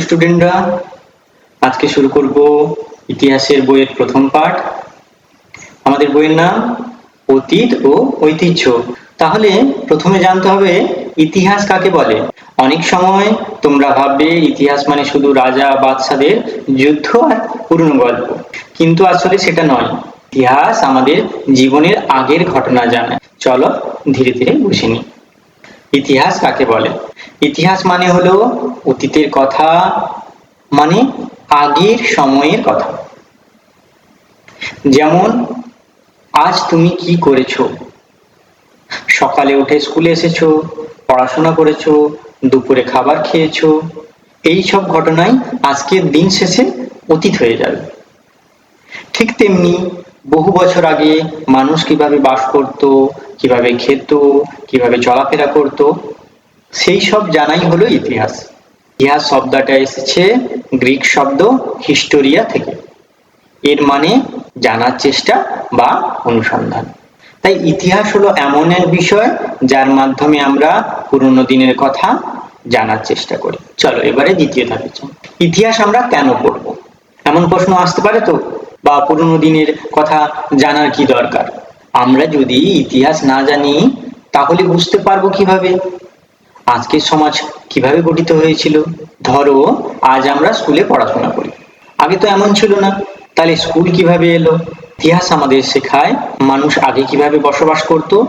স্টুডেন্টরা আজকে শুরু করব ইতিহাসের বইয়ের প্রথম পাঠ। আমাদের বইয়ের নাম অতীত ও ঐতিহ্য। তাহলে প্রথমে জানতে হবে ইতিহাস কাকে বলে? অনেক সময় তোমরা ভাববে ইতিহাস মানে শুধু রাজা, বাদশাদের যুদ্ধ আর পুরনো গল্প। কিন্তু আসলে সেটা নয়। ইতিহাস আমাদের জীবনের আগের ঘটনা জানায়। চলো ধীরে ধীরে বুঝে নিই। ইতিহাস কাকে বলে? ইতিহাস মানে হলো অতীতের কথা মানে আগের সময়ের কথা। যেমন, আজ তুমি কি করেছ? সকালে উঠে স্কুলে এসেছ, পড়াশোনা করেছ, দুপুরে খাবার খেয়েছো, এই সব ঘটনাই আজকের দিন শেষে অতীত হয়ে যাবে। ঠিক তেমনি বহু বছর আগে মানুষ কীভাবে বাস করত কীভাবে খেত, কীভাবে চলাফেরা করত, সেই সব জানাই হলো ইতিহাস। ইতিহাস শব্দটা এসেছে গ্রিক শব্দ হিস্টোরিয়া থেকে। এর মানে জানার চেষ্টা বা অনুসন্ধান। তাই ইতিহাস হলো এমন এক বিষয় যার মাধ্যমে আমরা পুরনো দিনের কথা জানার চেষ্টা করি। চলো এবারে দ্বিতীয় ধাপে ইতিহাস আমরা কেন পড়ব? এমন প্রশ্ন আসতে পারে তো? বা পুরনো দিনের কথা জানার কি দরকার? আমরা যদি ইতিহাস না জানি, তাহলে বুঝতে পারব কীভাবে? আজকের সমাজ কীভাবে গঠিত হয়েছিল? ধরো, আজ আমরা স্কুলে পড়াশোনা করি। আগে তো এমন ছিল না। তাহলে স্কুল কীভাবে এলো? ইতিহাস আমাদের শেখায় মানুষ আগে কীভাবে বসবাস করত?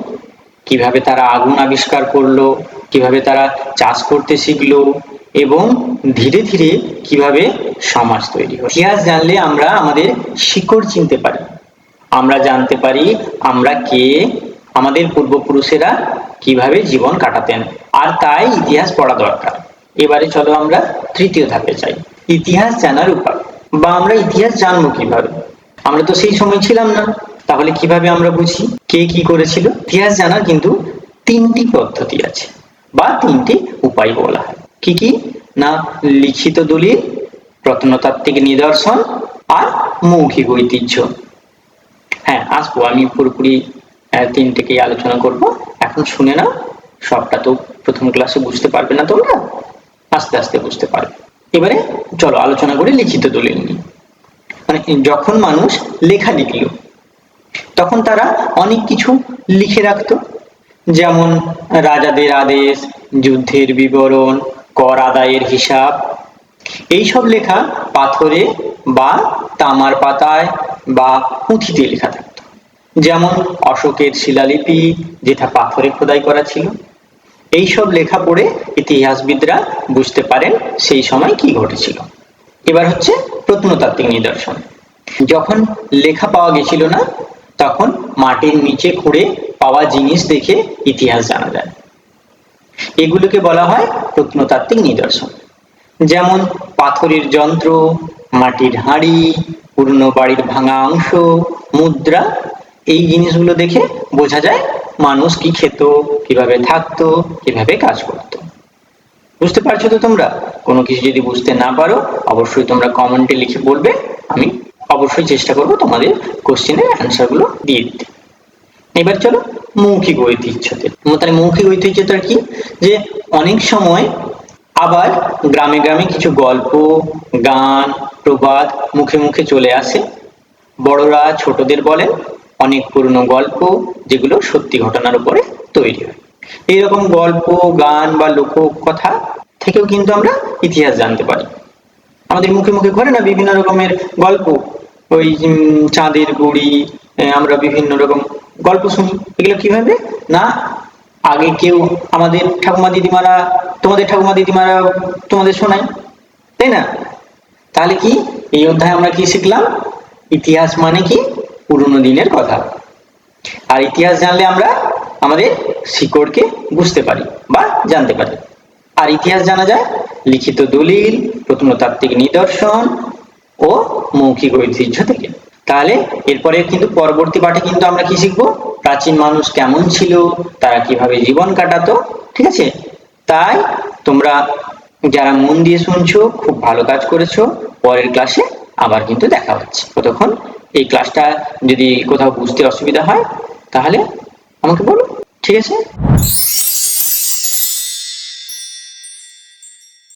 কীভাবে তারা আগুন আবিষ্কার করল? কীভাবে তারা চাষ করতে শিখলো? এবং ধীরে ধীরে কীভাবে সমাজ তৈরি হয় ইতিহাস জানলে আমরা আমাদের শিকড় চিনতে পারি। আমরা জানতে পারি আমরা কে, আমাদের পূর্বপুরুষেরা কীভাবে জীবন কাটাতেন। আর তাই ইতিহাস পড়া দরকার। এবারে চলো আমরা তৃতীয় ধাপে চাই ইতিহাস জানার উপায়। বা আমরা ইতিহাস জানব কীভাবে? আমরা তো সেই সময় ছিলাম না। তাহলে কীভাবে আমরা বুঝি? কে কি করেছিল? ইতিহাস জানার কিন্তু তিনটি পদ্ধতি আছে। বা তিনটি উপায় বলা হয়। কি কি? না, লিখিত দলিল, প্রত্নতাত্ত্বিক নিদর্শন আর মৌখিক ঐতিহ্য। হ্যাঁ আসব। আমি পুরোপুরি তিন তিনটেকেই আলোচনা করব। এখন শুনে নাও, সবটা তো প্রথম ক্লাসে বুঝতে পারবে না তোমরা। আস্তে আস্তে বুঝতে পারবে। এবারে চলো, আলোচনা করে লিখিত দলিল নিই। মানে যখন মানুষ লেখা লিখলো, তখন তারা অনেক কিছু লিখে রাখতো। যেমন রাজাদের আদেশ, যুদ্ধের বিবরণ, কর আদায়ের হিসাব। এইসব লেখা পাথরে বা তামার পাতায় বা পুঁথিতে লেখা থাকতো। যেমন অশোকের শিলালিপি যেটা পাথরে খোদাই করা ছিল। এইসব লেখা পড়ে ইতিহাসবিদরা বুঝতে পারেন সেই সময় কি ঘটেছিল। এবার হচ্ছে প্রত্নতাত্ত্বিক নিদর্শন। যখন লেখা পাওয়া গেছিল না, তখন মাটির নিচে খুঁড়ে পাওয়া জিনিস দেখে ইতিহাস জানা যায়। এগুলোকে বলা হয় প্রত্নতাত্ত্বিক নিদর্শন। যেমন পাথরের যন্ত্র, মাটির হাঁড়ি পুরনো বাড়ির ভাঙা অংশ, মুদ্রা, এই জিনিসগুলো দেখে বোঝা যায় মানুষ কি খেত, কীভাবে থাকতো, কীভাবে কাজ করতো। বুঝতে পারছ তো তোমরা? কোনো কিছু যদি বুঝতে না পারো, অবশ্যই তোমরা কমেন্টে লিখে বলবে, আমি অবশ্যই চেষ্টা করব তোমাদের কোশ্চেনের অ্যান্সারগুলো দিয়ে দিতে। এবার চলো মৌখিক ঐতিহ্যতে। তাহলে মৌখিক ঐতিহ্যটা কি? যে অনেক সময় আবার গ্রামে গ্রামে কিছু গল্প, গান, প্রবাদ মুখে মুখে চলে আসে। বড়রা ছোটদের বলেন অনেক পুরনো গল্প যেগুলো সত্যি ঘটনার উপরে তৈরি হয়। এইরকম গল্প, গান বা লোককথা থেকেও কিন্তু আমরা ইতিহাস জানতে পারি। আমাদের মুখে মুখে ঘরে না বিভিন্ন রকমের গল্প। ওই চাঁদের গুড়ি আমরা বিভিন্ন রকম গল্প শুনি। এগুলো কীভাবে? না আগে কেউ আমাদের ঠাকুমা দিদিমারা, তোমাদের ঠাকুমা দিদিমারা তোমাদের শোনায়, তাই না? তাহলে কি? এই অধ্যায়ে আমরা কি শিখলাম? ইতিহাস মানে কি? পুরনো দিনের কথা। আর ইতিহাস জানলে আমরা আমাদের শিকড়কে বুঝতে পারি বা জানতে পারি। আর ইতিহাস জানা যায় লিখিত দলিল, প্রত্নতাত্ত্বিক নিদর্শন ও মৌখিক ঐতিহ্য থেকে। তাহলে এরপরে কিন্তু পরবর্তী পাঠে কিন্তু আমরা কি শিখব? প্রাচীন মানুষ কেমন ছিল, তারা কীভাবে জীবন কাটাতো, ঠিক আছে? তাই তোমরা যারা মন দিয়ে শুনছো, খুব ভালো কাজ করেছ। পরের ক্লাসে আবার কিন্তু দেখা হচ্ছে। ততক্ষণ এই ক্লাসটা যদি কোথাও বুঝতে অসুবিধা হয়, তাহলে আমাকে বলো, ঠিক আছে?